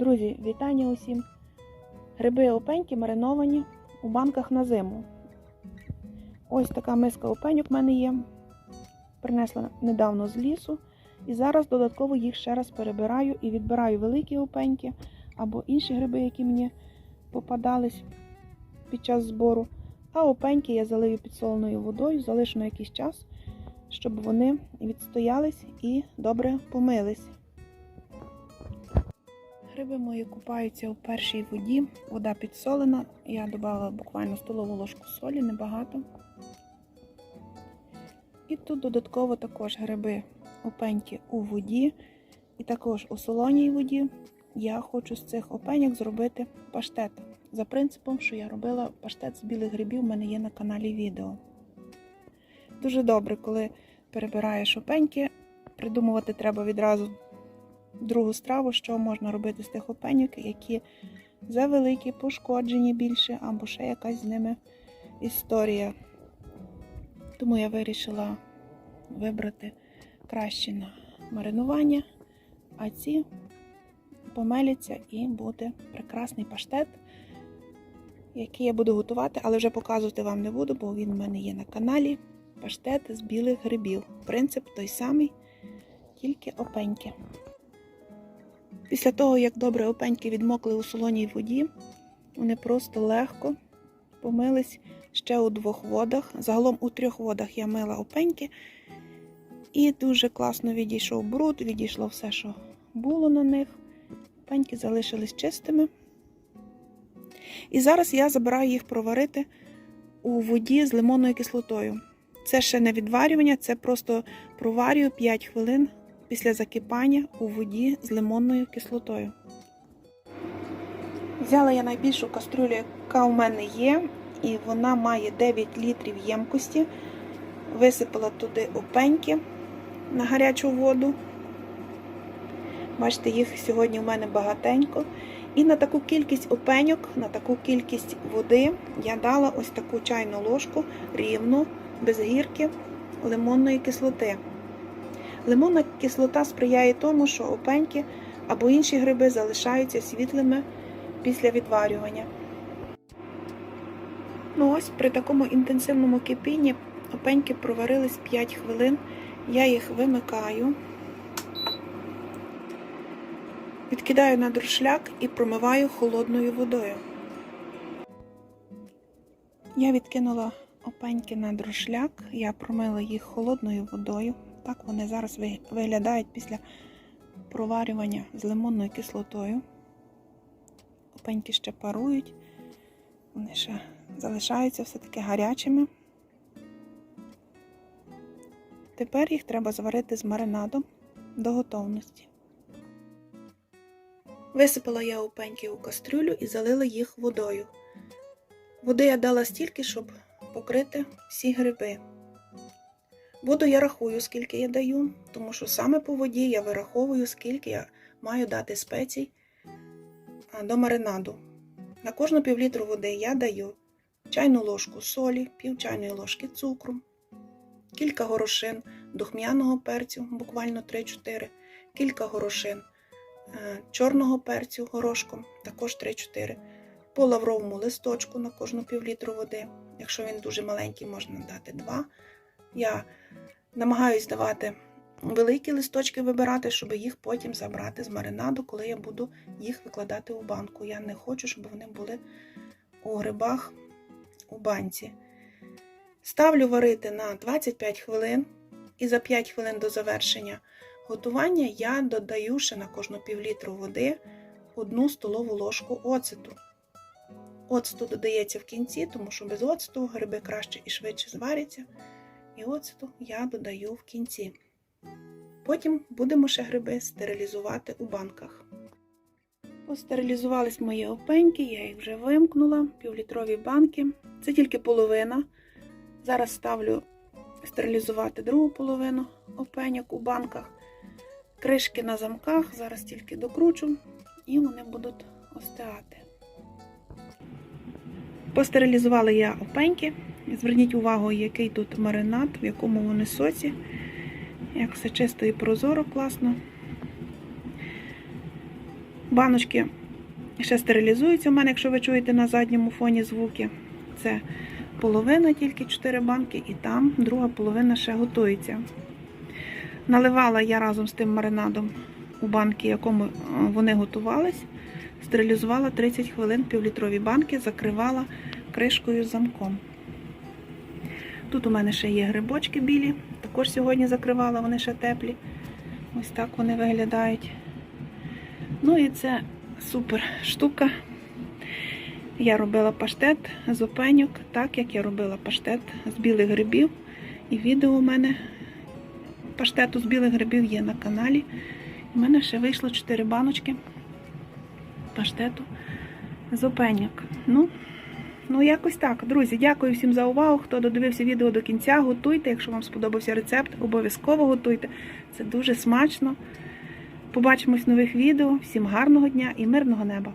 Друзі, вітання усім! Гриби опеньки мариновані у банках на зиму. Ось така миска опеньок в мене є. Принесла недавно з лісу. І зараз додатково їх ще раз перебираю і відбираю великі опеньки або інші гриби, які мені попадались під час збору. А опеньки я залию підсоленою водою, залишу на якийсь час, щоб вони відстоялись і добре помились. Гриби мої купаються у першій воді. Вода підсолена. Я додала буквально столову ложку солі, небагато. І тут додатково також гриби опеньки у воді. І також у солоній воді я хочу з цих опеньок зробити паштет. За принципом, що я робила паштет з білих грибів, у мене є на каналі відео. Дуже добре, коли перебираєш опеньки, придумувати треба відразу другу страву, що можна робити з тих опеньок, які завеликі, пошкоджені більше, або ще якась з ними історія. Тому я вирішила вибрати краще на маринування, а ці помеляться і буде прекрасний паштет, який я буду готувати, але вже показувати вам не буду, бо він в мене є на каналі. Паштет з білих грибів. Принцип той самий, тільки опеньки. Після того, як добре опеньки відмокли у солоній воді, вони просто легко помились ще у двох водах. Загалом у трьох водах я мила опеньки. І дуже класно відійшов бруд, відійшло все, що було на них. Опеньки залишились чистими. І зараз я забираю їх проварити у воді з лимонною кислотою. Це ще не відварювання, це просто проварюю 5 хвилин після закипання у воді з лимонною кислотою. Взяла я найбільшу кастрюлю, яка у мене є, і вона має 9 літрів ємкості. Висипала туди опеньки на гарячу воду. Бачите, їх сьогодні у мене багатенько. І на таку кількість опеньок, на таку кількість води я дала ось таку чайну ложку рівну, без гірки лимонної кислоти. Лимонна кислота сприяє тому, що опеньки або інші гриби залишаються світлими після відварювання. Ну ось при такому інтенсивному кипінні опеньки проварились 5 хвилин. Я їх вимикаю, відкидаю на друшляк і промиваю холодною водою. Я відкинула опеньки на друшляк, я промила їх холодною водою. Так вони зараз виглядають після проварювання з лимонною кислотою. Опеньки ще парують, вони ще залишаються все-таки гарячими. Тепер їх треба зварити з маринадом до готовності. Висипала я опеньки у кастрюлю і залила їх водою. Води я дала стільки, щоб покрити всі гриби. Воду я рахую, скільки я даю, тому що саме по воді я вираховую, скільки я маю дати спецій до маринаду. На кожну півлітру води я даю чайну ложку солі, пів чайної ложки цукру, кілька горошин духмяного перцю, буквально 3-4, кілька горошин чорного перцю горошком, також 3-4, по лавровому листочку на кожну півлітру води. Якщо він дуже маленький, можна дати 2. Я намагаюсь давати великі листочки вибирати, щоб їх потім забрати з маринаду, коли я буду їх викладати у банку. Я не хочу, щоб вони були у грибах у банці. Ставлю варити на 25 хвилин, і за 5 хвилин до завершення готування я додаю ще на кожну півлітру води одну столову ложку оцету. Оцету додається в кінці, тому що без оцету гриби краще і швидше зваряться. І оцету я додаю в кінці. Потім будемо ще гриби стерилізувати у банках. Постерилізувались мої опеньки, я їх вже вимкнула, півлітрові банки. Це тільки половина. Зараз ставлю стерилізувати другу половину опеньок у банках. Кришки на замках, зараз тільки докручу, і вони будуть остигати. Постерилізувала я опеньки. Зверніть увагу, який тут маринад, в якому вони соці. Як все чисто і прозоро, класно. Баночки ще стерилізуються у мене, якщо ви чуєте на задньому фоні звуки. Це половина, тільки 4 банки, і там друга половина ще готується. Наливала я разом з тим маринадом у банки, якому е, вони готувались. Стерилізувала 30 хвилин півлітрові банки, закривала кришкою з замком. Тут у мене ще є грибочки білі, також сьогодні закривала, вони ще теплі. Ось так вони виглядають. Ну і це супер штука. Я робила паштет з опеньок, так як я робила паштет з білих грибів. І відео у мене паштету з білих грибів є на каналі. У мене ще вийшло 4 баночки паштету з опеньок. Ну, ну, якось так. Друзі, дякую всім за увагу. Хто додивився відео до кінця, готуйте. Якщо вам сподобався рецепт, обов'язково готуйте. Це дуже смачно. Побачимось в нових відео. Всім гарного дня і мирного неба!